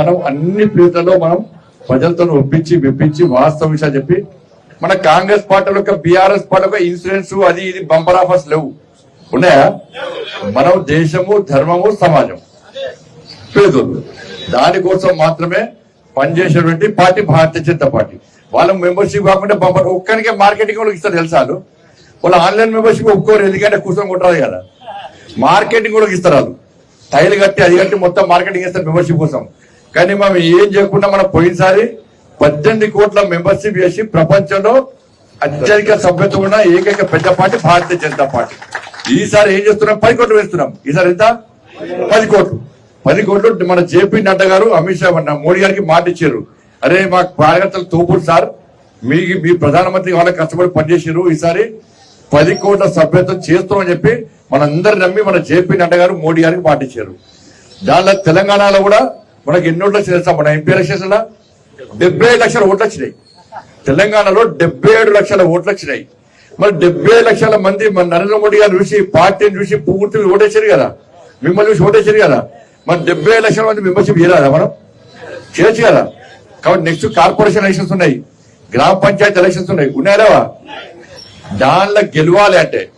మనం అన్ని ప్లేట్లలో మనం ప్రజలతో ఒప్పించి మెప్పించి వాస్తవ విషయాలు చెప్పి మన కాంగ్రెస్ పార్టీ యొక్క బీఆర్ఎస్ పార్టీ యొక్క ఇన్సూరెన్స్ అది ఇది బంపర్ ఆఫర్స్ లేవు. ఉన్నాయా? మనం దేశము ధర్మము సమాజం. పేదోళ్ళు దానికోసం మాత్రమే పనిచేసేటువంటి పార్టీ భారతీయ జనతా పార్టీ. వాళ్ళ మెంబర్షిప్ కాకుండా బంపర్ ఒక్కరికే మార్కెటింగ్ వాళ్ళకి ఇస్తారు తెలుసా వాళ్ళు? వాళ్ళు ఆన్లైన్ మెంబర్షిప్ ఒప్పుకోరు ఎందుకంటే కూర్చొని కొట్టాలి కదా. మార్కెటింగ్ కూడా ఇస్తారు వాళ్ళు. టైల్ కట్టి అది కట్టి మొత్తం మార్కెటింగ్ ఇస్తారు మెంబర్షిప్ కోసం. కానీ మనం ఏం చేయకుండా మనం పోయినసారి పద్దెనిమిది కోట్ల మెంబర్షిప్ చేసి ప్రపంచంలో అత్యధిక సభ్యత ఉన్న ఏకైక పెద్ద పార్టీ భారతీయ జనతా పార్టీ. ఈసారి ఏం చేస్తున్నాం? పది కోట్లు వేస్తున్నాం. ఈసారి ఎంత? పది కోట్లు. పది కోట్లు మన జేపీ నడ్డా గారు అమిత్ షా మన మోడీ గారికి మాట ఇచ్చారు. అరే మా కార్యకర్తలు తోపుడు సార్ మీ మీ ప్రధానమంత్రి వాళ్ళకి కష్టపడి పనిచేసారు ఈసారి పది కోట్ల సభ్యత్వం చేస్తామని చెప్పి మనందరు నమ్మి మన జేపీ నడ్డా గారు మోడీ గారికి మాట ఇచ్చారు. దానిలో తెలంగాణలో కూడా మనకి ఎన్ని ఓట్లు వచ్చినాయి తెలుసా? మన ఎంపీ ఎలక్షన్స్ డెబ్బై లక్షల ఓట్లు వచ్చినాయి. తెలంగాణలో డెబ్బై ఏడు లక్షల ఓట్లు వచ్చినాయి. మరి డెబ్బై లక్షల మంది మన నరేంద్ర మోడీ గారు చూసి పార్టీని చూసి పూర్తి ఓటేసారు కదా? మిమ్మల్ని చూసి ఓటేసారు కదా? మరి డెబ్బై లక్షల మంది మెంబర్షిప్ చేయరాదా మనం? చేయొచ్చు కదా? కాబట్టి నెక్స్ట్ కార్పొరేషన్ ఎలక్షన్స్ ఉన్నాయి. గ్రామ పంచాయతీ ఎలక్షన్స్ ఉన్నాయి. ఉన్నాయా దానిలో గెలవాలి అంటే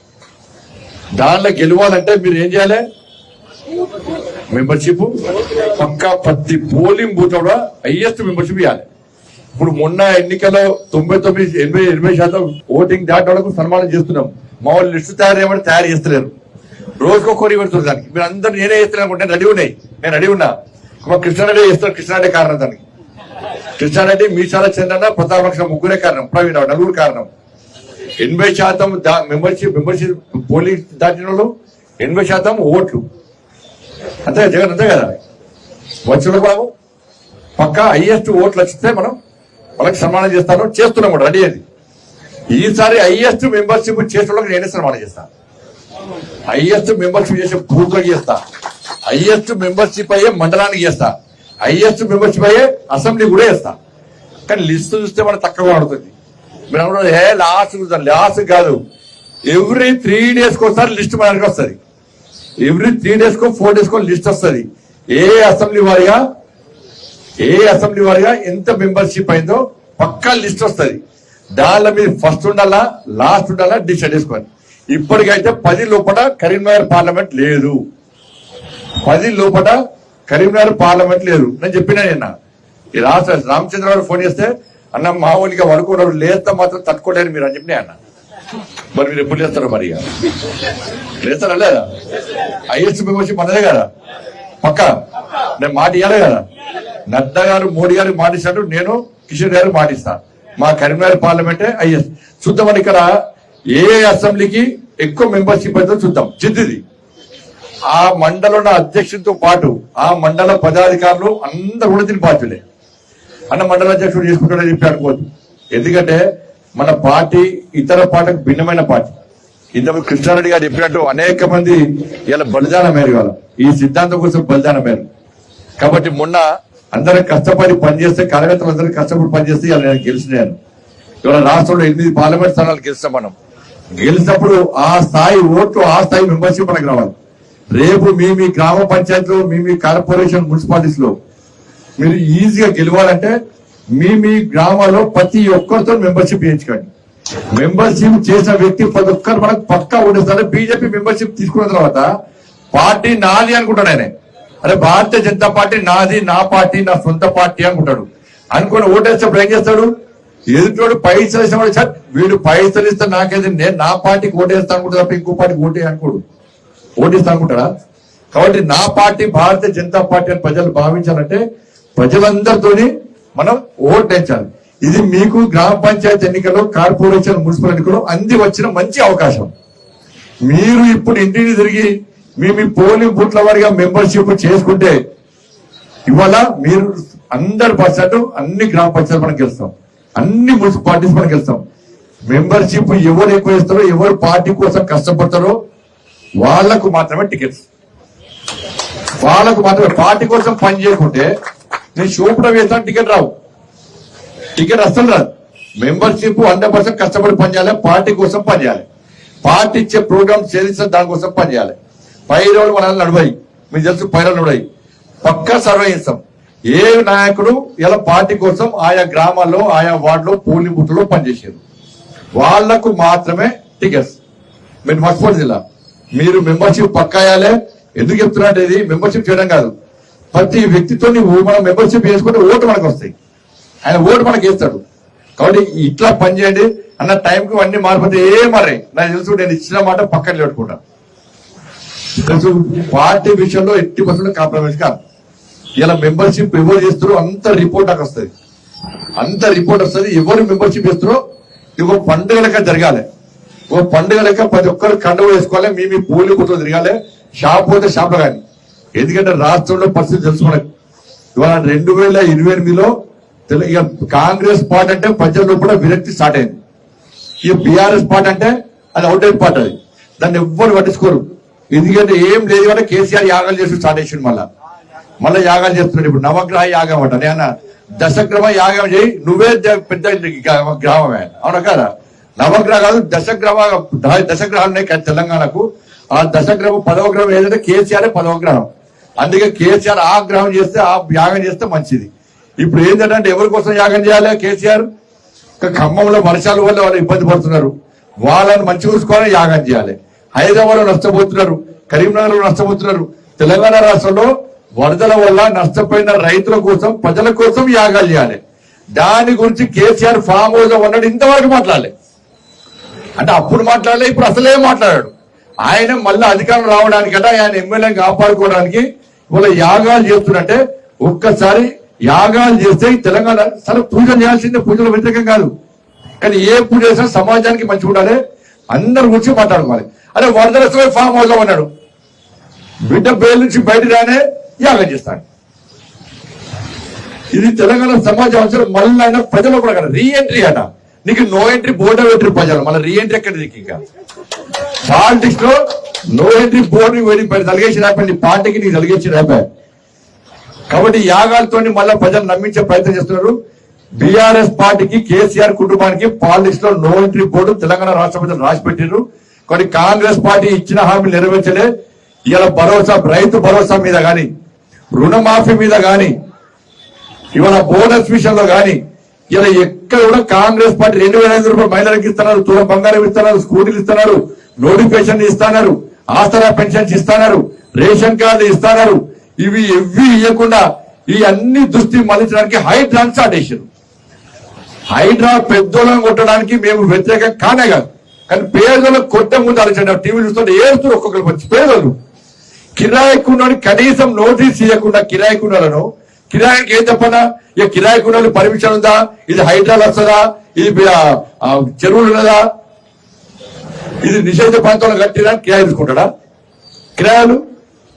దానిలో గెలవాలంటే మీరు ఏం చేయాలి? మెంబర్షిప్ పక్కా ప్రతి పోలింగ్ బూత్ కూడా హైయెస్ట్ మెంబర్షిప్ ఇవ్వాలి ఇప్పుడు మొన్న ఎన్నికల్లో తొంభై తొమ్మిది ఎనభై ఎనభై శాతం ఓటింగ్ దాటి వాళ్ళకు సన్మానం చేస్తున్నాం మా వాళ్ళు లిస్టు తయారు చేయమని తయారు చేస్తలేరు రోజుకొకరి పెడుతున్నారు దానికి మీరు అందరు నేనే చేస్తున్నాను అనుకుంటే రెడీ ఉన్నాయి నేను రెడీ ఉన్నా మా కృష్ణారెడ్డి చేస్తారు కృష్ణారెడ్డి కారణం దానికి కృష్ణారెడ్డి మీసాల చంద్రన్న ప్రతాప్ ముగ్గురే కారణం ప్రవీణ్ నలుగురు కారణం ఎనభై శాతం మెంబర్షిప్ మెంబర్షిప్ పోలింగ్ దాటిన వాళ్ళు ఎనభై శాతం ఓట్లు అంతే జగన్ అంతే కదా? వచ్చిన బాబు. పక్కా హైయెస్ట్ ఓట్లు వచ్చితే మనం వాళ్ళకి సన్మానం చేస్తాను చేస్తున్నాం కూడా రెడీ అది. ఈసారి హైయెస్ట్ మెంబర్షిప్ చేసిన వాళ్ళకి నేనే సన్మానం చేస్తాను హైయెస్ట్ మెంబర్షిప్ చేసే బూత్ చేస్తా. హైయెస్ట్ మెంబర్షిప్ అయ్యే మండలానికి చేస్తా. హైయెస్ట్ మెంబర్షిప్ అయ్యే అసెంబ్లీ కూడా చేస్తా. కానీ లిస్ట్ చూస్తే మనకు తక్కువ పడుతుంది మీరు అనుకుంటారు ఏ లాస్ట్ చూద్దాం. లాస్ట్ కాదు. ఎవ్రీ త్రీ డేస్కి ఒకసారి లిస్ట్ మనకి వస్తుంది. ఎవ్రీ త్రీ డేస్ కో ఫోర్ డేస్ కో లిస్ట్ వస్తుంది. ఏ అసెంబ్లీ వారిగా ఏ అసెంబ్లీ వారిగా ఎంత మెంబర్షిప్ అయిందో పక్కా లిస్ట్ వస్తుంది. దానిలో మీరు ఫస్ట్ ఉండాలా లాస్ట్ ఉండాలా డిసైడ్ చేసుకోండి ఇప్పటికైతే పది లోపల కరీంనగర్ పార్లమెంట్ లేదు. పది లోపల కరీంనగర్ పార్లమెంట్ లేదు. నేను చెప్పినా నిన్న. ఈ రాష్ట్ర రామచంద్రరావు ఫోన్ చేస్తే అన్న మామూలుగా వడుకున్నారు లేస్తే మాత్రం తట్టుకోలేరు మీరు అని చెప్పినా అన్న మరి మీరు ఎప్పుడు లేస్తారు మరి? లేస్తారా లేదా? ఐఎస్ మెంబర్షిప్ మనదే కదా? పక్క? నేను మాట ఇవ్వాలి కదా? నడ్డా గారు మోడీ గారు మాటిస్తాడు నేను కిషన్ గారు మాటిస్తా. మా కరీంనగర్ పార్లమెంటే ఐఎస్ చూద్దామని ఇక్కడ ఏ అసెంబ్లీకి ఎక్కువ మెంబర్షిప్ అయితే చూద్దాం. జిద్దిది. ఆ మండలం అధ్యక్షుడితో పాటు ఆ మండల పదాధికారులు అందరూ కూడా దీని బాధ్యులే. అన్న మండల అధ్యక్షుడు చేసుకుంటాడని చెప్పి అనుకోవద్దు. ఎందుకంటే మన పార్టీ ఇతర పార్టీకి భిన్నమైన పార్టీ. ఇంతకు కృష్ణారెడ్డి గారు చెప్పినట్టు అనేక మంది ఇలా బలిదాన మేరు వాళ్ళు ఈ సిద్ధాంతం కోసం బలిదాన మేరు కాబట్టి మొన్న అందరూ కష్టపడి పనిచేస్తే కార్యకర్తలు అందరూ కష్టపడి పనిచేస్తే ఇలా నేను గెలిచినాను ఇవాళ రాష్ట్రంలో ఎనిమిది పార్లమెంట్ స్థానాలు గెలిచాం మనం. గెలిచినప్పుడు ఆ స్థాయి ఓట్లు ఆ స్థాయి మెంబర్షిప్ మనకు రావాలి. రేపు మీ మీ గ్రామ పంచాయతీలో మీ మీ కార్పొరేషన్ మున్సిపాలిటీస్లో మీరు ఈజీగా గెలవాలంటే మీ మీ గ్రామాల్లో ప్రతి ఒక్కరితో మెంబర్షిప్ చేయించుకోండి. మెంబర్షిప్ చేసిన వ్యక్తి ప్రతి ఒక్కరు మనకు పక్కా ఉండేస్తారు బీజేపీ మెంబర్షిప్ తీసుకున్న తర్వాత పార్టీ నాది అనుకుంటాడు ఆయన. అరే భారతీయ జనతా పార్టీ నాది నా పార్టీ నా సొంత పార్టీ అనుకుంటాడు. అనుకుని ఓటేసినప్పుడు ఏం చేస్తాడు? ఎదుటోడు పైసలు ఇచ్చినప్పుడు సార్ వీడు పైసలు ఇస్తే నాకేది నేను నా పార్టీకి ఓటేస్తా అనుకుంటా తప్ప ఇంకో పార్టీకి ఓటే అనుకోడు. ఓటిస్తా అనుకుంటాడా? కాబట్టి నా పార్టీ భారతీయ జనతా పార్టీ అని ప్రజలు భావించాలంటే ప్రజలందరితోని మనం ఓటేంచాలి. ఇది మీకు గ్రామ పంచాయతీ ఎన్నికల్లో కార్పొరేషన్ మున్సిపల్ ఎన్నికల్లో అంది వచ్చిన మంచి అవకాశం. మీరు ఇప్పుడు ఇంటిని తిరిగి మీ మీ పోలింగ్ బూత్ల వారిగా మెంబర్షిప్ చేసుకుంటే ఇవాళ మీరు అందరు పర్సెంట్ అన్ని గ్రామ పంచాయతీ మనం గెలుస్తాం. అన్ని మున్సిపాలిటీస్ మనం గెలుస్తాం. మెంబర్షిప్ ఎవరు ఎక్కువ ఇస్తారో ఎవరు పార్టీ కోసం కష్టపడతారో వాళ్ళకు మాత్రమే టికెట్స్. వాళ్ళకు మాత్రమే పార్టీ కోసం పని చేయకుంటే నేను చూపడం వేస్తాను టికెట్ రావు. టికెట్ అస్సలు రాదు. మెంబర్షిప్ హండ్రెడ్ పర్సెంట్ కష్టపడి పనిచేయాలి పార్టీ కోసం పనిచేయాలి. పార్టీ ఇచ్చే ప్రోగ్రామ్ చేస్తే దానికోసం పనిచేయాలి. పై రోజులు మన నడవాయి. మీకు తెలుసు పై రోజులు నడవాయి. పక్కా సర్వే చేస్తాం ఏ నాయకుడు ఇలా పార్టీ కోసం ఆయా గ్రామాల్లో ఆయా వార్డులో పోలింగ్ బూత్లో పనిచేసారు వాళ్ళకు మాత్రమే టికెట్స్ మీరు మర్చిపోదు జిల్లా మీరు మెంబర్షిప్ పక్కాయాలే ఎందుకు చెప్తున్నట్టు ఇది? మెంబర్షిప్ చేయడం కాదు. ప్రతి వ్యక్తితో నువ్వు మనం మెంబర్షిప్ చేసుకుంటే ఓటు మనకు వస్తాయి. ఆయన ఓటు మనకి వేస్తాడు. కాబట్టి ఇట్లా పని చేయండి. అన్న టైంకి అన్ని మారిపోతే ఏ మారే. నాకు తెలుసు నేను ఇచ్చిన మాట పక్కన పెట్టుకుంటాను తెలుసు పార్టీ విషయంలో ఎట్టి పర్సెంట్ కాంప్రమైజ్ కాదు. ఇలా మెంబర్షిప్ ఎవరు చేస్తారో అంత రిపోర్ట్ నాకు వస్తుంది. అంత రిపోర్ట్ వస్తుంది. ఎవరు మెంబర్షిప్ చేస్తారో ఇది పండుగ లెక్క జరగాలి. ఓ పండుగ లెక్క ప్రతి ఒక్కరు కండవ వేసుకోవాలి. మీ మీ పోలి గుర్తు తిరగాలి. షాప్ పోతే షాప్ కానీ. ఎందుకంటే రాష్ట్రంలో పరిస్థితి తెలుసుకోవడం ఇవాళ రెండు వేల ఇరవై ఎనిమిదిలో కాంగ్రెస్ పార్టీ అంటే ప్రజల్లో కూడా విరక్తి స్టార్ట్ అయింది. ఈ బీఆర్ఎస్ పార్టీ అంటే అది అవుట్ అయిన పార్టీ అది. దాన్ని ఎవ్వరు పట్టించుకోరు. ఎందుకంటే ఏం లేదు అంటే కేసీఆర్ యాగాలు చేసి స్టార్ట్ చేసిండు మళ్ళా. మళ్ళీ యాగాలు చేస్తున్నాడు ఇప్పుడు. నవగ్రహ యాగం అంట. నేను దశగ్రహ యాగం చేయి. నువ్వే పెద్ద గ్రా- గ్రామమే అవునా కదా? నవగ్రహ కాదు దశగ్రహ దశగ్రహాలు ఉన్నాయి తెలంగాణకు. ఆ దశగ్రహం పదవ గ్రహం ఏదంటే కేసీఆర్ పదవ గ్రహం. అందుకే కేసీఆర్ ఆగ్రహం చేస్తే ఆ యాగం చేస్తే మంచిది. ఇప్పుడు ఏంటంటే ఎవరి కోసం యాగం చేయాలి కేసీఆర్? ఖమ్మంలో వర్షాల వల్ల వాళ్ళు ఇబ్బంది పడుతున్నారు. వాళ్ళని మంచి చూసుకోవాలని యాగం చేయాలి. హైదరాబాద్లో నష్టపోతున్నారు. కరీంనగర్లో నష్టపోతున్నారు. తెలంగాణ రాష్ట్రంలో వరదల వల్ల నష్టపోయిన రైతుల కోసం ప్రజల కోసం యాగాలు చేయాలి. దాని గురించి కేసీఆర్ ఫామ్ హౌస్లో ఉన్నాడు ఇంతవరకు మాట్లాడలే. అంటే అప్పుడు మాట్లాడలే ఇప్పుడు అసలే మాట్లాడాడు. ఆయన మళ్ళీ అధికారం రావడానికట ఆయన ఎమ్మెల్యేని కాపాడుకోవడానికి వాళ్ళ యాగాలు చేస్తున్నట్టే ఒక్కసారి యాగాలు చేస్తే తెలంగాణ సరే పూజ చేయాల్సిందే పూజలు వ్యతిరేకం కాదు. కానీ ఏ పూజ చేసినా సమాజానికి మంచి ఉండాలి. అందరి గురించి మాట్లాడుకోవాలి అదే వరదల ఫామ్ హౌస్లో ఉన్నాడు. బిడ్డ పేరు నుంచి బయట రానే యాగం చేస్తాడు. ఇది తెలంగాణ సమాజం అవసరం. మళ్ళీ ఆయన ప్రజలు కూడా కదా. రీ ఎంట్రీ అట. నీకు నో ఎంట్రీ బోర్డర్ ఎంట్రీ ప్రజలు. మళ్ళీ రీ ఎంట్రీ ఎక్కడ నీకు ఇంకా? పాలిటిక్స్లో నో ఎంట్రీ బోర్డు వెళ్ళి తలిగేసి రాపండి పార్టీకి నీకు తలిగేసి రాపా. కాబట్టి యాగాలతో మళ్ళీ ప్రజలు నమ్మించే ప్రయత్నం చేస్తున్నారు. బీఆర్ఎస్ పార్టీకి కేసీఆర్ కుటుంబానికి పాలిటిక్స్లో నో ఎంట్రీ బోర్డు తెలంగాణ రాష్ట్ర రాసి పెట్టారు కొన్ని కాంగ్రెస్ పార్టీ ఇచ్చిన హామీలు నెరవేర్చలే. ఇలా భరోసా రైతు భరోసా మీద గాని రుణమాఫీ మీద గాని ఇవాళ బోనస్ విషయంలో గాని ఇలా ఎక్కడ కూడా కాంగ్రెస్ పార్టీ రెండు వేల ఐదు రూపాయలు మహిళలకు ఇస్తున్నారు తులం బంగారం ఇస్తున్నారు స్కూటీలు ఇస్తున్నారు. నోటిఫికేషన్ ఇస్తున్నారు ఆసరా పెన్షన్స్ ఇస్తున్నారు రేషన్ కార్డు ఇస్తున్నారు ఇవి ఇవి ఇవ్వకుండా ఈ అన్ని దృష్టి మళ్ళించడానికి హైడ్రా స్టార్ట్ హైడ్రా పెద్దోళ్ళని కొట్టడానికి మేము వ్యతిరేకం కానే కాదు. కానీ పేదలకు కొట్ట ముందు ఆలోచన టీవీ చూస్తుంటే ఏడుస్తారు ఒక్కొక్కరు వచ్చి పేదలు కిరాయికున్నోని కనీసం నోటీస్ ఇవ్వకుండా కిరాయికున్నలను కిరాయికి ఏం చెప్పనా? ఇక కిరాయికున్నోని పర్మిషన్ ఉందా? ఇది హైడ్రాలు వస్తుందా? ఇది చెరువులు ఉన్నదా? ఇది నిషేధ ప్రాంతంలో కట్టినా కిరాయి తీసుకుంటాడా? కిరాయాలు?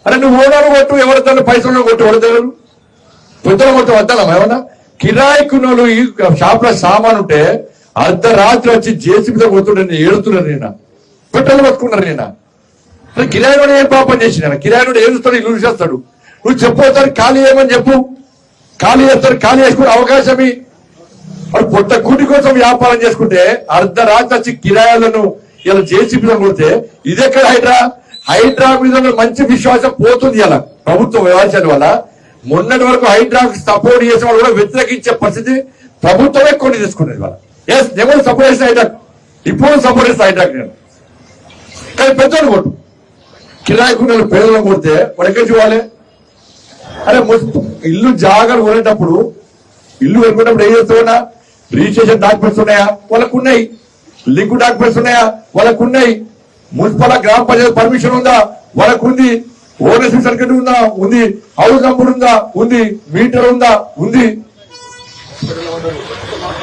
అరే నువ్వు ఓడాలు కొట్టు ఎవరితో పైసలు కొట్టు ఎవరిదారు పొద్దున కొట్టు వద్దాం ఏమన్నా? కిరాయికున్నోళ్ళు ఈ షాప్లో సామాన్ ఉంటే అర్ధరాత్రి వచ్చి జేసీబీతో కొడుతుండే ఏడుతున్నాను నేను పెట్రోల్ పట్టుకున్నారు నేను అరే కిరాయినోడు ఏం పాపం చేసిన కిరాయినోడు ఏడుస్తాడు చూస్తాడు? ఇల్లు చేస్తాడు నువ్వు చెప్పవుతారు ఖాళీ ఏమని చెప్పు. ఖాళీ చేస్తారు ఖాళీ చేసుకునే అవకాశం వాడు పొట్ట కూటి కోసం వ్యాపారం చేసుకుంటే అర్ధరాత్రి వచ్చి కిరాయాలను ఇలా జేసీబీలో కొడితే ఇదెక్కడ హైడ్రా? హైడ్రా మీద మంచి విశ్వాసం పోతుంది ఇలా. ప్రభుత్వం వ్యవహరించడం వల్ల మొన్నటి వరకు హైడ్రా సపోర్ట్ చేసిన వాళ్ళు కూడా వ్యతిరేకించే పరిస్థితి ప్రభుత్వమే కొన్ని తీసుకునేది వాళ్ళ. ఎస్ నేను సపోర్ట్ చేసిన హైడ్రాక్ ఇప్పుడు సపోర్ట్ చేసిన హైడ్రాక్ నేను. కానీ పెద్దోడు కొట్టు. కిరాయి కున్నలు పేదలను కొడితే వాడు ఎక్కడ చూడాలి అరే ఇల్లు జాగ్రత్త కొనేటప్పుడు ఇల్లు కొనుక్కున్నప్పుడు ఏం చేస్తున్నా రిజిస్ట్రేషన్ డాక్యుమెంట్స్ ఉన్నాయా? వాళ్ళకు ఉన్నాయి. లింక్ డాక్యుమెంట్స్ ఉన్నాయా? వాళ్ళకు ఉన్నాయి మున్సిపల్ గ్రామ పంచాయతీ పర్మిషన్ ఉందా? వాళ్ళకు ఉంది ఓనర్షిప్ సర్టిఫికెట్ ఉందా? ఉంది. హౌస్ నంబర్ ఉందా? ఉంది. మీటర్ ఉందా? ఉంది.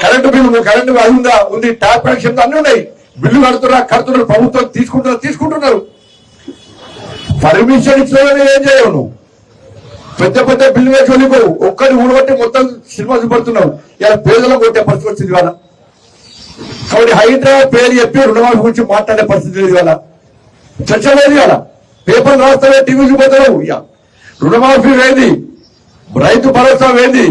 కరెంటు బిల్లు కరెంటు అది ఉందా? ఉంది. ట్యాప్ కనెక్షన్ అన్ని ఉన్నాయి. బిల్లు కడుతున్నా కడుతున్నారు. ప్రభుత్వం తీసుకుంటున్నారు తీసుకుంటున్నారు. పర్మిషన్ ఇచ్చిన ఏం చేయవు నువ్వు? పెద్ద పెద్ద బిల్లు వేసి వెళ్ళిపోవు ఒక్కడి ఊడబట్టి మొత్తం సినిమా చూపడుతున్నావు. ఇలా పేదలకు కొట్టే పరిస్థితి వచ్చింది ఇవాళ. కాబట్టి హైదరాబాద్ పేరు చెప్పి రుణమాఫీ గురించి మాట్లాడే పరిస్థితి లేదు ఇవాళ. చర్చ లేదు ఇవాళ. పేపర్ రాస్తావే టీవీ చూపోతావు ఇక రుణమాఫీ వేది. రైతు భరోసా వేది.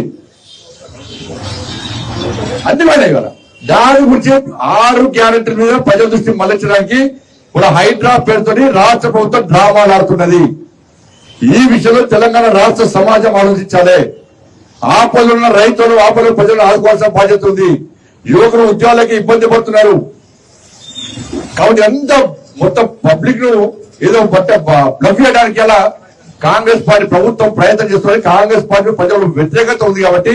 అన్ని పోయినాయి ఇవాళ. దాని గురించి ఆరు గ్యారెంటీ మీద ప్రజల దృష్టి మళ్ళించడానికి కూడా హైడ్రా పేరుతో రాష్ట్ర ప్రభుత్వం డ్రామాలు ఆడుతున్నది. ఈ విషయంలో తెలంగాణ రాష్ట్ర సమాజం ఆలోచించాలి. ఆపదలున్న రైతులు ఆపదలు ప్రజలను ఆదుకోవాల్సిన బాధ్యత ఉంది. యువకులు ఉద్యోగాలకి ఇబ్బంది పడుతున్నారు. కాబట్టి అంత మొత్తం పబ్లిక్ను ఏదో మొత్తం బ్లఫ్ చేయడానికి ఎలా కాంగ్రెస్ పార్టీ ప్రభుత్వం ప్రయత్నం చేస్తున్నది కాంగ్రెస్ పార్టీ ప్రజలకు వ్యతిరేకత ఉంది కాబట్టి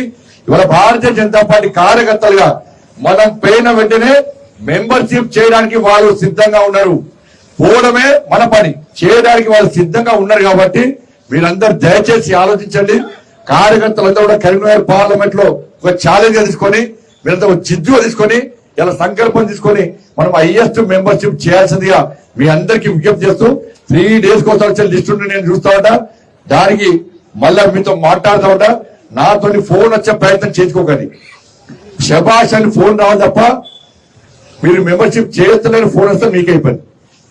ఇవాళ భారతీయ జనతా పార్టీ కార్యకర్తలుగా మనం పోయిన వెంటనే మెంబర్షిప్ చేయడానికి వాళ్ళు సిద్ధంగా ఉన్నారు. పోవడమే మన పని. చేయడానికి వాళ్ళు సిద్ధంగా ఉన్నారు కాబట్టి మీరందరూ దయచేసి ఆలోచించండి. కార్యకర్తలంతా కూడా కరీంనగర్ పార్లమెంట్లో ఒక ఛాలెంజ్ తీసుకొని వీళ్ళతో జిద్దుగా తీసుకొని ఇలా సంకల్పం తీసుకొని మనం హైయెస్ట్ మెంబర్షిప్ చేయాల్సిందిగా మీ అందరికి విజ్ఞప్తి చేస్తూ త్రీ డేస్ కోసం వచ్చిన లిస్ట్ నేను చూస్తా ఉంటా. దానికి మళ్ళా మీతో మాట్లాడుతూ ఉంటా. నాతో ఫోన్ వచ్చే ప్రయత్నం చేసుకోకండి శబాష్ అని ఫోన్ రావాలి తప్ప మీరు మెంబర్షిప్ చేయొచ్చలేని ఫోన్ వస్తే మీకు అయిపోయింది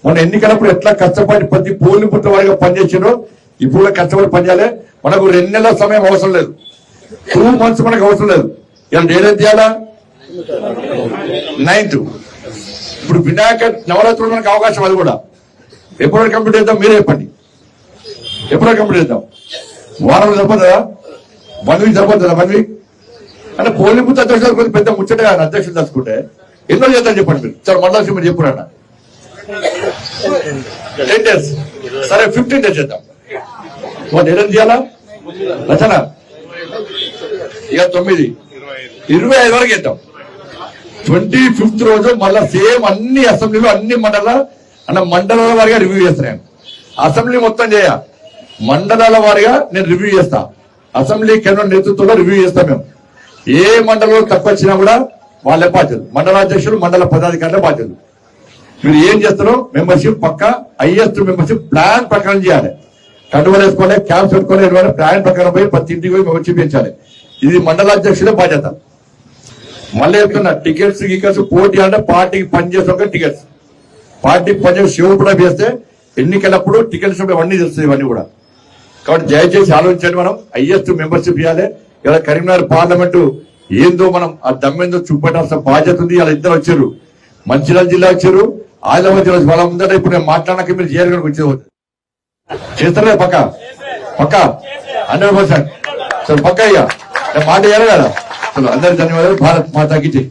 మన ఎన్నికలప్పుడు ఎట్లా కష్టపడి ప్రతి పోలింగ్ పుట్టిన వారిగా పనిచేసారో ఇప్పుడు కష్టపడి పనిచేయాలి. మనకు రెండు నెలల సమయం అవసరం లేదు. టూ మంత్స్ మనకు అవసరం లేదు. ఇవాళ? డేట్ చేయాలా నైన్త్ ఇప్పుడు వినాయక నవరాత్రులు మనకు అవకాశం అది కూడా. ఎప్పుడో కంప్లీట్ చేద్దాం? మీరే చెప్పండి. ఎప్పుడో కంప్లీట్ చేద్దాం? వారం సరిపోతుందా? వన్ వీక్ సరిపోతుందా? వన్ వీక్ అంటే పోలింపు అధ్యక్షులు కొంచెం పెద్ద ముచ్చట అధ్యక్షులు తలుచుకుంటే. ఎన్నో చేద్దాం చెప్పండి మీరు. సార్ మండలం మీరు చెప్పురా టెన్ డేస్ సరే ఫిఫ్టీన్ డేస్ చేద్దాం. వాళ్ళు ఏదైనా చేయాలా? రచన. ఇక తొమ్మిది. ఇరవై ఐదు వరకు చేద్దాం ట్వంటీ ఫిఫ్త్ రోజు మళ్ళా సేమ్ అన్ని అసెంబ్లీలో అన్ని మండల అన్న మండలాల వారిగా రివ్యూ చేస్తున్నాను అసెంబ్లీ మొత్తం చేయ. మండలాల వారిగా నేను రివ్యూ చేస్తా. అసెంబ్లీ కేంద్రం నేతృత్వంలో రివ్యూ చేస్తాం మేము. ఏ మండలంలో తక్కువ వచ్చినా కూడా వాళ్ళే బాధ్యత మండలాధ్యక్షులు మండల పదాధికారులే బాధ్యత మీరు ఏం చేస్తారో మెంబర్షిప్ పక్క హైయెస్ట్ మెంబర్షిప్ ప్లాన్ ప్రకారం చేయాలి. కండువలు వేసుకోవాలి క్యాంప్స్ పెట్టుకొని ఎటువంటి ప్లాన్ ప్రకారం పోయి ప్రతి ఇంటికి పోయి మెంబర్షిప్ పెంచాలి ఇది మండలాధ్యక్షుడే బాధ్యత. మళ్ళీ చెప్తున్నా టికెట్స్ గికెట్స్ పోటీ అంటే పార్టీకి పనిచేసే ఒక టికెట్స్. పార్టీకి పనిచేసే శివుడు వేస్తే ఎన్నికలప్పుడు టికెట్స్ ఇవన్నీ తెలుస్తాయి ఇవన్నీ కూడా. కాబట్టి దయచేసి ఆలోచించండి మనం హైయెస్ట్ మెంబర్షిప్ ఇవ్వాలి. ఇలా కరీంనగర్ పార్లమెంటు ఏందో మనం ఆ దమ్మేందో చూపెట్టాల్సిన బాధ్యత ఉంది. ఇలా ఇద్దరు వచ్చారు. మంచిర్యాల జిల్లా వచ్చారు. ఆదిలాబాద్ జిల్లా వాళ్ళ ముందర ఇప్పుడు నేను మాట్లాడక మీరు చేరుకొని వచ్చేది చేస్తారా పక్క? పక్క? Hundred percent. సరే పక్క అయ్యా. మాట చేయాలి కదా అందరి ధన్యవాదాలు. భారత్ మాతాకి జై.